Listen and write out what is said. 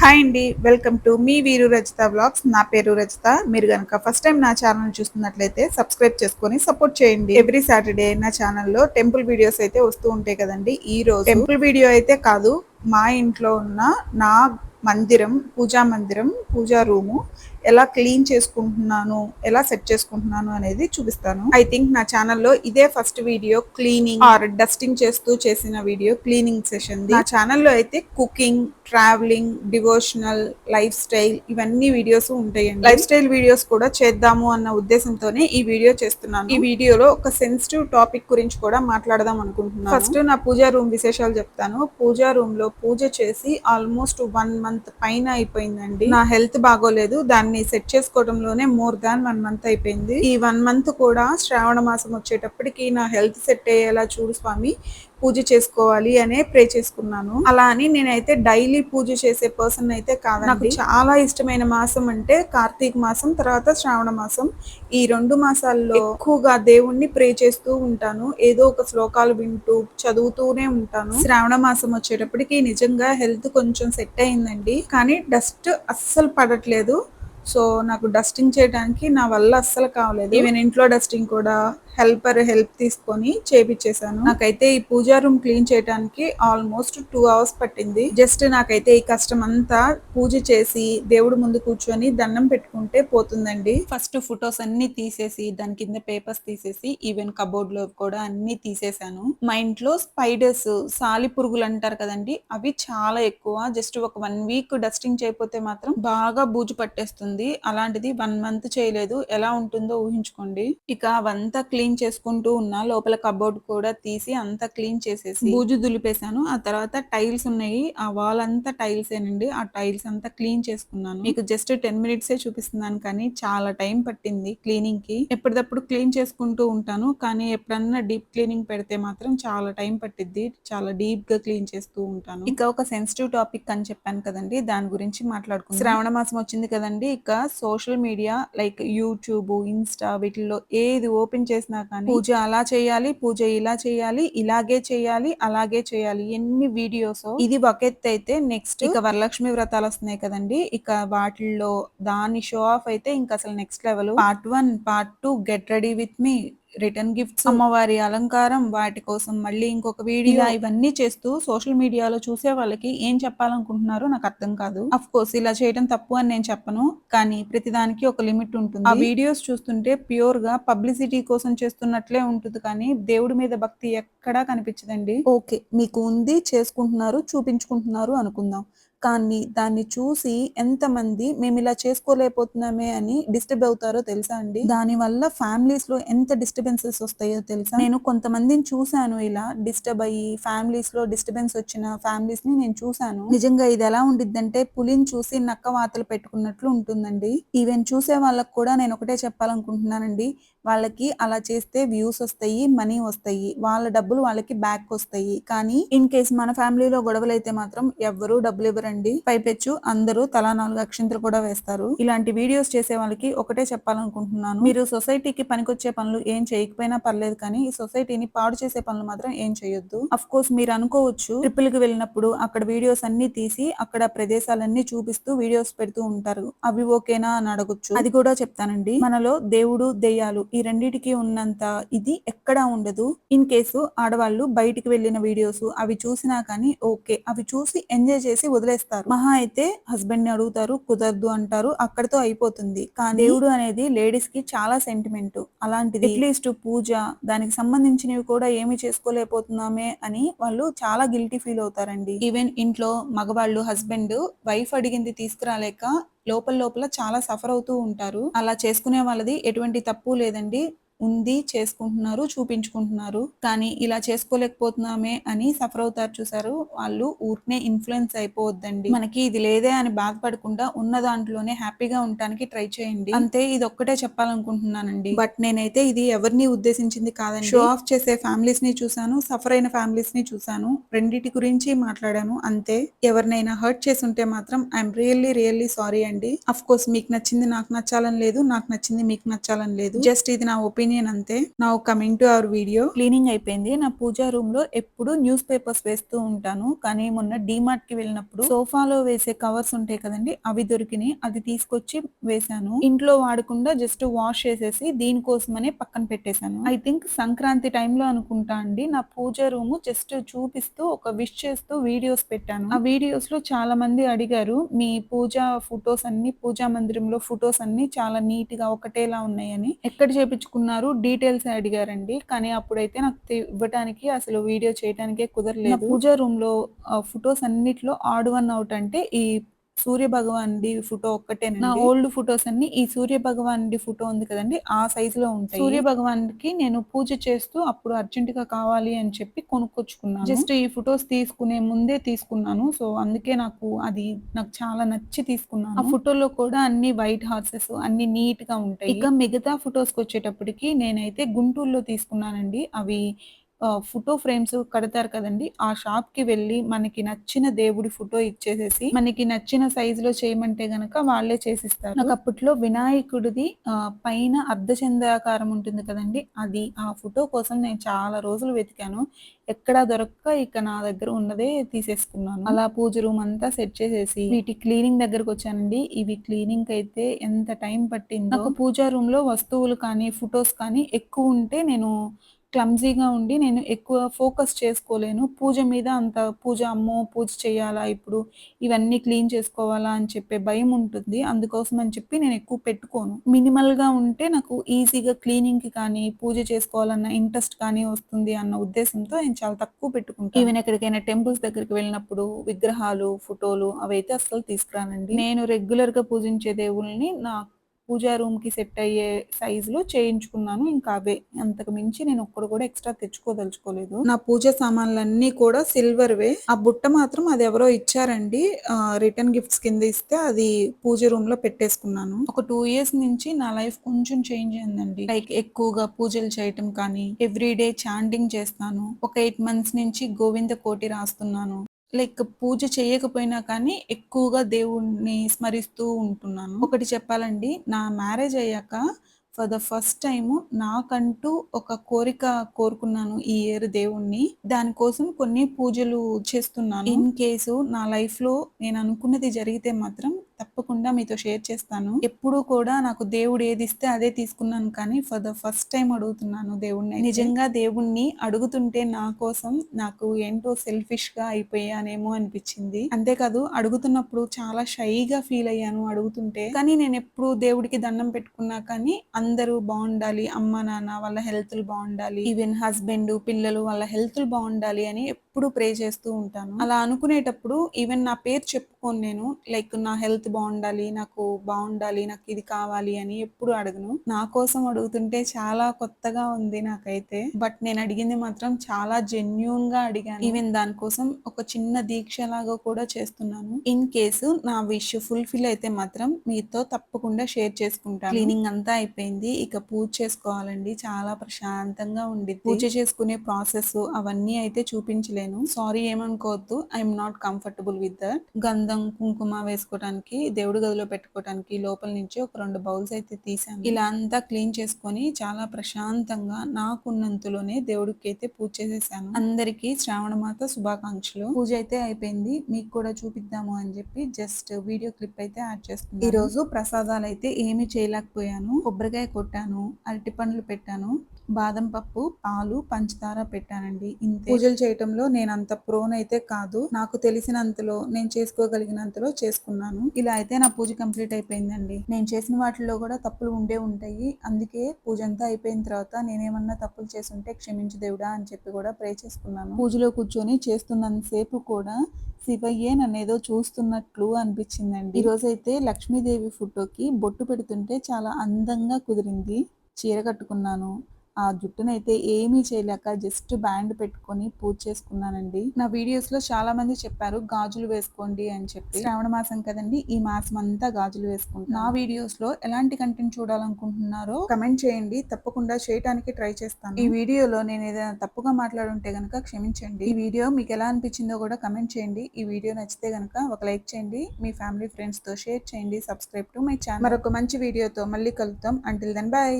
Hi అండి welcome to me వీరు Rachitha blogs నా పేరు రచిత మీరు కనుక ఫస్ట్ టైం నా ఛానల్ చూస్తున్నట్లయితే సబ్స్క్రైబ్ చేసుకొని సపోర్ట్ చేయండి. ఎవ్రీ సాటర్డే నా ఛానల్లో టెంపుల్ వీడియోస్ అయితే వస్తూ ఉంటాయి కదండి. ఈ రోజు టెంపుల్ వీడియో అయితే కాదు మా ఇంట్లో ఉన్న నా మందిరం పూజా మందిరం పూజా రూము ఎలా క్లీన్ చేసుకుంటున్నాను ఎలా సెట్ చేసుకుంటున్నాను అనేది చూపిస్తాను. ఐ థింక్ నా ఛానల్లో ఇదే first video cleaning or dusting చేస్తూ చేసిన వీడియో క్లీనింగ్ సెషన్ నా ఛానల్లో అయితే cooking travelling devotional life style ఇవన్నీ వీడియోస్ ఉంటాయండి. లైఫ్ స్టైల్ వీడియోస్ కూడా చేద్దాము అన్న ఉద్దేశంతోనే ఈ వీడియో చేస్తున్నాను. ఈ వీడియోలో ఒక సెన్సిటివ్ టాపిక్ గురించి కూడా మాట్లాడదాం అనుకుంటున్నాను. ఫస్ట్ నా పూజా రూమ్ విశేషాలు చెప్తాను. పూజా రూమ్లో పూజ చేసి ఆల్మోస్ట్ వన్ మంత్ పైన అయిపోయిందండి. నా హెల్త్ బాగోలేదు దాన్ని సెట్ చేసుకోవడంలోనే మోర్ దాన్ వన్ మంత్ అయిపోయింది. ఈ వన్ మంత్ కూడా శ్రావణ మాసం వచ్చేటప్పటికి నా హెల్త్ సెట్ అయ్యేలా చూడు స్వామి పూజ చేసుకోవాలి అనే ప్రే చేసుకున్నాను. అలా అని నేనైతే డైలీ పూజ చేసే పర్సన్ అయితే కాదు నాకు చాలా ఇష్టమైన మాసం అంటే కార్తీక మాసం తర్వాత శ్రావణ మాసం. ఈ రెండు మాసాల్లో ఎక్కువగా దేవుణ్ణి ప్రే చేస్తూ ఉంటాను. ఏదో ఒక శ్లోకాలు వింటూ చదువుతూనే ఉంటాను. శ్రావణ మాసం వచ్చేటప్పటికి నిజంగా హెల్త్ కొంచెం సెట్ అయిందండి. కానీ డస్ట్ అస్సలు పడట్లేదు. సో నాకు డస్టింగ్ చేయడానికి నా వల్ల అస్సలు కావలేదు. ఈవెన్ ఇంట్లో డస్టింగ్ కూడా హెల్పర్ హెల్ప్ తీసుకొని చేపించేశాను నాకైతే ఈ పూజా రూమ్ క్లీన్ చేయడానికి ఆల్మోస్ట్ టూ అవర్స్ పట్టింది. జస్ట్ నాకైతే ఈ కష్టం అంతా పూజ చేసి దేవుడు ముందు కూర్చొని దండం పెట్టుకుంటే పోతుందండి. ఫస్ట్ ఫొటోస్ అన్ని తీసేసి దాని కింద పేపర్స్ తీసేసి ఈవెన్ కబోర్డ్లో కూడా అన్ని తీసేసాను. మా ఇంట్లో స్పైడర్స్ సాలి పురుగులు అంటారు కదండి అవి చాలా ఎక్కువ. జస్ట్ ఒక వన్ వీక్ డస్టింగ్ చేయకపోతే మాత్రం బాగా బూజు పట్టేస్తుంది. అలాంటిది వన్ మంత్ చేయలేదు. ఎలా ఉంటుందో ఊహించుకోండి. ఇక అవంతా క్లీన్ చేసుకుంటూ ఉన్నా లోపల కబోర్డ్ కూడా తీసి అంతా క్లీన్ చేసేసి బూజు దులిపేశాను. ఆ తర్వాత టైల్స్ ఉన్నాయి. ఆ వాల్ అంతా టైల్స్ ఏనండి. ఆ టైల్స్ అంతా క్లీన్ చేసుకున్నాను. మీకు జస్ట్ టెన్ మినిట్సే చూపిస్తున్నాను కానీ చాలా టైం పట్టింది క్లీనింగ్కి ఎప్పటికప్పుడు క్లీన్ చేసుకుంటూ ఉంటాను. కానీ ఎప్పుడన్నా డీప్ క్లీనింగ్ పెడితే మాత్రం చాలా టైం పట్టిద్ది. చాలా డీప్గా క్లీన్ చేస్తూ ఉంటాను. ఇక ఒక సెన్సిటివ్ టాపిక్ అని చెప్పాను కదండి. దాని గురించి మాట్లాడుకుంటాను శ్రావణ మాసం వచ్చింది కదండి. యొక్క social media like YouTube Insta వీటిల్లో ఏది ఓపెన్ చేసినా కానీ పూజ అలా చేయాలి పూజ ఇలా చేయాలి ఇలాగే చేయాలి అలాగే చేయాలి. ఎన్ని వీడియోస్ ఇది బకెత్ అయితే నెక్స్ట్ ఇక వరలక్ష్మి వ్రతాలు వస్తున్నాయి కదండి. ఇక వాటిల్లో దాని షో ఆఫ్ అయితే ఇంకా అసలు next level part one part two get ready with me return gifts అమ్మవారి అలంకారం వాటి కోసం మళ్ళీ ఇంకొక వీడియో ఇవన్నీ చేస్తూ సోషల్ మీడియాలో చూసే వాళ్ళకి ఏం చెప్పాలనుకుంటున్నారో నాకు అర్థం కాదు. అఫ్ కోర్స్ ఇలా చేయడం తప్పు అని నేను చెప్పను కానీ ప్రతిదానికి ఒక లిమిట్ ఉంటుంది. ఆ వీడియోస్ చూస్తుంటే ప్యూర్గా పబ్లిసిటీ కోసం చేస్తున్నట్లే ఉంటుంది కానీ దేవుడి మీద భక్తి ఎక్కడా కనిపించదండి. ఓకే మీకు ఉంది చేసుకుంటున్నారు చూపించుకుంటున్నారు అనుకుందాం. కానీ దాన్ని చూసి ఎంతమంది మేము ఇలా చేసుకోలేకపోతున్నామే అని డిస్టర్బ్ అవుతారో తెలుసా అండి? దాని వల్ల ఫ్యామిలీస్లో ఎంత డిస్టర్బెన్సెస్ వస్తాయో తెలుసా? నేను కొంతమందిని చూశాను ఇలా డిస్టర్బ్ అయ్యి ఫ్యామిలీస్లో డిస్టర్బెన్స్ వచ్చిన ఫ్యామిలీస్ని నేను చూశాను. నిజంగా ఇది ఎలా ఉండిద్దంటే పులిని చూసి నక్క వాతలు పెట్టుకున్నట్లు ఉంటుందండి. ఈవెన్ చూసే వాళ్ళకి కూడా నేను ఒకటే చెప్పాలనుకుంటున్నానండి. వాళ్ళకి అలా చేస్తే వ్యూస్ వస్తాయి మనీ వస్తాయి వాళ్ళ డబ్బులు వాళ్ళకి బ్యాక్ వస్తాయి. కానీ ఇన్ కేస్ మన ఫ్యామిలీలో గొడవలు అయితే మాత్రం ఎవ్వరూ డబ్బులు ఇవ్వరండి. పైపెచ్చు అందరూ తలా నాలుగు అక్షింతలు కూడా వేస్తారు. ఇలాంటి వీడియోస్ చేసే వాళ్ళకి ఒకటే చెప్పాలనుకుంటున్నాను. మీరు సొసైటీకి పనికొచ్చే పనులు ఏం చేయకపోయినా పర్లేదు కానీ ఈ సొసైటీని పాడు చేసే పనులు మాత్రం ఏం చేయొద్దు. అఫ్ కోర్స్ మీరు అనుకోవచ్చు ట్రిపుల్కి వెళ్ళినప్పుడు అక్కడ వీడియోస్ అన్ని తీసి అక్కడ ప్రదేశాలన్నీ చూపిస్తూ వీడియోస్ పెడుతూ ఉంటారు. అవి ఓకేనా అని అడగొచ్చు. అది కూడా చెప్తానండి. మనలో దేవుడు దెయ్యాలు ఈ రెండిటికి ఉన్నంత ఇది ఎక్కడా ఉండదు. ఇన్ కేసు ఆడవాళ్ళు బయటికి వెళ్ళిన వీడియోస్ అవి చూసినా కానీ ఓకే అవి చూసి ఎంజాయ్ చేసి వదిలేస్తారు. మహా అయితే హస్బెండ్ని అడుగుతారు కుదరదు అంటారు అక్కడతో అయిపోతుంది. కానీ దేవుడు అనేది లేడీస్కి చాలా సెంటిమెంట్ అలాంటిది. అట్లీస్ట్ పూజ దానికి సంబంధించినవి కూడా ఏమి చేసుకోలేకపోతున్నామే అని వాళ్ళు చాలా గిల్టీ ఫీల్ అవుతారండి. ఈవెన్ ఇంట్లో మగవాళ్ళు హస్బెండ్ వైఫ్ అడిగింది తీసుకురాలేక లోపల లోపల చాలా సఫర్ అవుతూ ఉంటారు. అలా చేసుకునే వాళ్ళది ఎటువంటి తప్పు లేదండి. ఉంది చేసుకుంటున్నారు చూపించుకుంటున్నారు. కానీ ఇలా చేసుకోలేకపోతున్నామే అని సఫర్ అవుతారు చూసారు. వాళ్ళు ఊరికనే ఇన్ఫ్లుయెన్స్ అయిపోవద్దండి. మనకి ఇది లేదే అని బాధపడకుండా ఉన్న దాంట్లోనే హ్యాపీగా ఉండటానికి ట్రై చేయండి. అంతే ఇది ఒక్కటే చెప్పాలనుకుంటున్నానండి. బట్ నేనైతే ఇది ఎవరిని ఉద్దేశించింది కాదండి. షో ఆఫ్ చేసే ఫ్యామిలీస్ని చూసాను సఫర్ అయిన ఫ్యామిలీస్ని చూసాను రెండిటి గురించి మాట్లాడాను అంతే. ఎవరినైనా హర్ట్ చేసి ఉంటే మాత్రం ఐఎమ్ రియల్లీ రియల్లీ సారీ అండి. అఫ్ కోర్స్ మీకు నచ్చింది నాకు నచ్చాలని లేదు నాకు నచ్చింది మీకు నచ్చాలని లేదు. జస్ట్ ఇది నా ఒపీనియన్. ఒపీనియన్ అంతే నా coming to our video cleaning అయిపోయింది. నా పూజా రూమ్లో ఎప్పుడు న్యూస్ పేపర్స్ వేస్తూ ఉంటాను. కానీ మొన్న డిమార్ట్కి వెళ్ళినప్పుడు సోఫాలో వేసే కవర్స్ ఉంటాయి కదండి అవి దొరికినాయి. అది తీసుకొచ్చి వేశాను. ఇంట్లో వాడకుండా జస్ట్ వాష్ చేసేసి దీనికోసమనే పక్కన పెట్టేశాను. ఐ థింక్ సంక్రాంతి టైంలో అనుకుంటా అండి నా పూజ రూమ్ జస్ట్ చూపిస్తూ ఒక విష్ చేస్తూ వీడియోస్ పెట్టాను. ఆ వీడియోస్లో చాలా మంది అడిగారు మీ పూజా ఫొటోస్ అన్ని పూజా మందిరంలో ఫొటోస్ అన్ని చాలా నీట్గా ఒకటేలా ఉన్నాయని. ఎక్కడ చేపించుకున్నారు? డీటెయిల్స్ అడిగారండి. కానీ అప్పుడైతే నాకు ఇవ్వటానికి అసలు వీడియో చేయడానికే కుదరలేదు. పూజా రూమ్లో ఫొటోస్ అన్నిట్లో ఆడ్ వన్ అవుట్ అంటే ఈ సూర్య భగవాన్ ది ఫోటో ఒక్కటే నా ఓల్డ్ ఫొటోస్ అన్ని ఈ సూర్య భగవాన్ ది ఫోటో ఉంది కదండి ఆ సైజ్లో ఉంటాయి. సూర్య భగవాన్కి నేను పూజ చేస్తూ అప్పుడు అర్జెంట్గా కావాలి అని చెప్పి కొనుక్కొచ్చుకున్నాను. జస్ట్ ఈ ఫొటోస్ తీసుకునే ముందే తీసుకున్నాను. సో అందుకే నాకు అది నాకు చాలా నచ్చి తీసుకున్నాను. ఆ ఫోటోలో కూడా అన్ని వైట్ హార్సెస్ అన్ని నీట్గా ఉంటాయి. ఇక మిగతా ఫొటోస్కి వచ్చేటప్పటికి నేనైతే గుంటూరులో తీసుకున్నానండి. అవి ఫోటో ఫ్రేమ్స్ కడతారు కదండి. ఆ షాప్కి వెళ్ళి మనకి నచ్చిన దేవుడి ఫోటో ఇచ్చేసేసి మనకి నచ్చిన సైజ్లో చేయమంటే గనక వాళ్ళే చేసిస్తారు. నాకు అప్పట్లో వినాయకుడిది పైన అర్ధచంద్రాకారం ఉంటుంది కదండి. అది ఆ ఫోటో కోసం నేను చాలా రోజులు వెతికాను. ఎక్కడా దొరక్క ఇక నా దగ్గర ఉన్నదే తీసేసుకున్నాను. అలా పూజ రూమ్ అంతా సెట్ చేసేసి వీటి క్లీనింగ్ దగ్గరకు వచ్చానండి. ఇవి క్లీనింగ్ అయితే ఎంత టైం పట్టిందో. నాకు పూజా రూమ్లో వస్తువులు కానీ ఫొటోస్ కానీ ఎక్కువ ఉంటే నేను క్లమ్జీగా ఉండి నేను ఎక్కువ ఫోకస్ చేసుకోలేను. పూజ మీద అంత పూజ అమ్మో పూజ చేయాలా ఇప్పుడు? ఇవన్నీ క్లీన్ చేసుకోవాలా అని చెప్పే భయం ఉంటుంది. అందుకోసం అని చెప్పి నేను ఎక్కువ పెట్టుకోను. మినిమల్గా ఉంటే నాకు ఈజీగా క్లీనింగ్కి కానీ పూజ చేసుకోవాలన్న ఇంట్రెస్ట్ కానీ వస్తుంది అన్న ఉద్దేశంతో నేను చాలా తక్కువ పెట్టుకుంటాను. ఈవెన్ ఎక్కడికైనా టెంపుల్స్ దగ్గరికి వెళ్ళినప్పుడు విగ్రహాలు ఫోటోలు అవైతే అస్సలు తీసుకురానండి. నేను రెగ్యులర్గా పూజించే దేవుల్ని నా పూజా రూమ్కి సెట్ అయ్యే సైజ్లో చేయించుకున్నాను. ఇంకా అవే. అంతకు మించి నేను ఒక్కడు కూడా ఎక్స్ట్రా తెచ్చుకోదలుచుకోలేదు. నా పూజ సామాన్లన్నీ కూడా సిల్వర్ వే. ఆ బుట్ట మాత్రం అది ఎవరో ఇచ్చారండి. రిటర్న్ గిఫ్ట్స్ కింద ఇస్తే అది పూజ రూమ్లో పెట్టేసుకున్నాను. ఒక టూ ఇయర్స్ నుంచి నా లైఫ్ కొంచెం చేంజ్ అయిందండి. లైక్ ఎక్కువగా పూజలు చేయటం కానీ ఎవ్రీ డే చాంటింగ్ చేస్తాను. ఒక ఎయిట్ మంత్స్ నుంచి గోవింద కోటి రాస్తున్నాను. లైక్ పూజ చేయకపోయినా కానీ ఎక్కువగా దేవుణ్ణి స్మరిస్తూ ఉంటున్నాను. ఒకటి చెప్పాలండి నా మ్యారేజ్ అయ్యాక ఫర్ ద ఫస్ట్ టైం నాకంటూ ఒక కోరిక కోరుకున్నాను ఈ ఇయర్ దేవుణ్ణి. దానికోసం కొన్ని పూజలు చేస్తున్నాను. ఇన్ కేసు నా లైఫ్లో నేను అనుకున్నది జరిగితే మాత్రం తప్పకుండా మీతో షేర్ చేస్తాను. ఎప్పుడు కూడా నాకు దేవుడు ఏది ఇస్తే అదే తీసుకున్నాను కానీ ఫర్ ద ఫస్ట్ టైం అడుగుతున్నాను దేవుణ్ణి. నిజంగా దేవుణ్ణి అడుగుతుంటే నా కోసం నాకు ఏంటో సెల్ఫిష్గా అయిపోయానేమో అనిపించింది. అంతేకాదు అడుగుతున్నప్పుడు చాలా షైగా ఫీల్ అయ్యాను అడుగుతుంటే. కానీ నేను ఎప్పుడు దేవుడికి దండం పెట్టుకున్నా కానీ అందరూ బాగుండాలి అమ్మ నాన్న వాళ్ళ హెల్త్లు బాగుండాలి ఈవెన్ హస్బెండ్ పిల్లలు వాళ్ళ హెల్త్లు బాగుండాలి అని ఎప్పుడు ప్రే చేస్తూ ఉంటాను. అలా అనుకునేటప్పుడు ఈవెన్ నా పేరు చెప్పుకోను నేను లైక్ నా హెల్త్ బాగుండాలి నాకు బాగుండాలి నాకు ఇది కావాలి అని ఎప్పుడు అడగను. నా కోసం అడుగుతుంటే చాలా కొత్తగా ఉంది నాకైతే. బట్ నేను అడిగింది మాత్రం చాలా జెన్యున్గా అడిగాను ఈవెన్ దానికోసం ఒక చిన్న దీక్ష లాగా కూడా చేస్తున్నాను. ఇన్ కేసు నా విష్ ఫుల్ఫిల్ అయితే మాత్రం మీతో తప్పకుండా షేర్ చేసుకుంటాను. క్లీనింగ్ అంతా అయిపోయింది. ఇక పూజ చేసుకోవాలండి. చాలా ప్రశాంతంగా ఉండి పూజ చేసుకునే ప్రాసెస్ అవన్నీ అయితే చూపించలేను. సారీ ఏమనుకోవద్దు. I'm not comfortable with that గంధం కుంకుమ వేసుకోవడానికి దేవుడి గదిలో పెట్టుకోవడానికి లోపల నుంచి ఒక రెండు బౌల్స్ అయితే తీసాను ఇలా అంతా క్లీన్ చేసుకొని చాలా ప్రశాంతంగా నాకున్నంతలోనే దేవుడికి అయితే పూజ చేసేసాను. అందరికీ శ్రావణ మాత శుభాకాంక్షలు. పూజ అయితే అయిపోయింది. మీకు కూడా చూపిద్దాము అని చెప్పి జస్ట్ వీడియో క్లిప్ అయితే యాడ్ చేస్తున్నాను ఈ రోజు ప్రసాదాలు అయితే ఏమి చేయలేకపోయాను. కొబ్బరికాయ కొట్టాను అరటి పండ్లు పెట్టాను. బాదం పప్పు పాలు పంచదార పెట్టానండి. ఇంతే. పూజలు చేయటంలో నేను అంత ప్రోన్ అయితే కాదు. నాకు తెలిసినంతలో నేను చేసుకోగలిగినంతలో చేసుకున్నాను. ఇలా అయితే నా పూజ కంప్లీట్ అయిపోయిందండి. నేను చేసిన వాటిల్లో కూడా తప్పులు ఉండే ఉంటాయి. అందుకే పూజ అంతా అయిపోయిన తర్వాత నేనేమన్నా తప్పులు చేసుంటే క్షమించు దేవుడా అని చెప్పి కూడా ప్రే చేసుకున్నాను. పూజలో కూర్చొని చేస్తున్నంతసేపు కూడా శివయ్యే నన్ను ఏదో చూస్తున్నట్లు అనిపించిందండి. ఈ రోజైతే లక్ష్మీదేవి ఫోటోకి బొట్టు పెడుతుంటే చాలా అందంగా కుదిరింది. చీర కట్టుకున్నాను. ఆ జుట్టునైతే ఏమీ చేయలేక జస్ట్ బ్యాండ్ పెట్టుకొని పూజ చేసుకున్నానండి. నా వీడియోస్లో చాలా మంది చెప్పారు గాజులు వేసుకోండి అని చెప్పి. శ్రావణ మాసం కదండి ఈ మాసం అంతా గాజులు వేసుకుంటాను నా వీడియోస్లో ఎలాంటి కంటెంట్ చూడాలనుకుంటున్నారో కమెంట్ చేయండి. తప్పకుండా చేయడానికి ట్రై చేస్తాను. ఈ వీడియోలో నేను ఏదైనా తప్పుగా మాట్లాడుంటే గనక క్షమించండి. ఈ వీడియో మీకు ఎలా అనిపించిందో కూడా కమెంట్ చేయండి. ఈ వీడియో నచ్చితే గనక ఒక లైక్ చేయండి. మీ ఫ్యామిలీ ఫ్రెండ్స్తో షేర్ చేయండి. Subscribe to my channel. మరొక మంచి వీడియోతో మళ్ళీ కలుద్దాం. Until then bye.